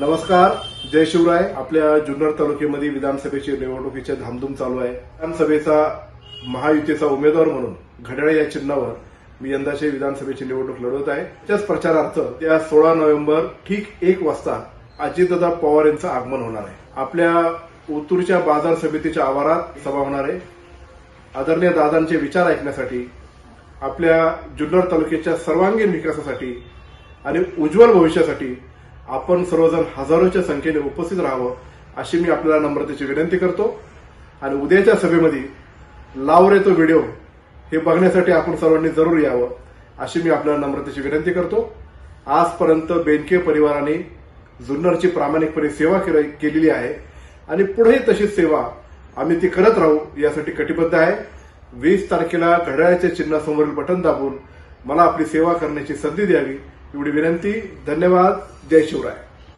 नमस्कार जय शिवराय. आपल्या जुन्नर तालुक्यामध्ये विधानसभेची निवडणुकीचे धामधूम चालू आहे. विधानसभेचा महायुतीचा उमेदवार म्हणून घड्याळ या चिन्हावर मी यंदाची विधानसभेची निवडणूक लढवत आहे. त्याच प्रचारार्थ त्या सोळा नोव्हेंबर ठीक एक वाजता अजितदादा पवार यांचं आगमन होणार आहे. आपल्या ओतूरच्या बाजार समितीच्या आवारात सभा होणार आहे. आदरणीय दादांचे विचार ऐकण्यासाठी आपल्या जुन्नर तालुक्याच्या सर्वांगीण विकासासाठी आणि उज्ज्वल भविष्यासाठी आपण सर्वजण हजारोच्या संख्येने उपस्थित राहावं अशी मी आपल्याला नम्रतेची विनंती करतो. आणि उद्याच्या सभेमध्ये लाव रे तो व्हिडिओ हे बघण्यासाठी आपण सर्वांनी जरूर यावं अशी मी आपल्याला नम्रतेची विनंती करतो. आजपर्यंत बेनके परिवाराने जुन्नरची प्रामाणिकपणे सेवा केलेली आहे. आणि पुढेही तशीच सेवा आम्ही ती करत राहू यासाठी कटिबद्ध आहे. वीस तारखेला घड्याळाच्या चिन्हासमोरील बटन दाबून मला आपली सेवा करण्याची संधी द्यावी एवढी विनंती. धन्यवाद. जय शिवराय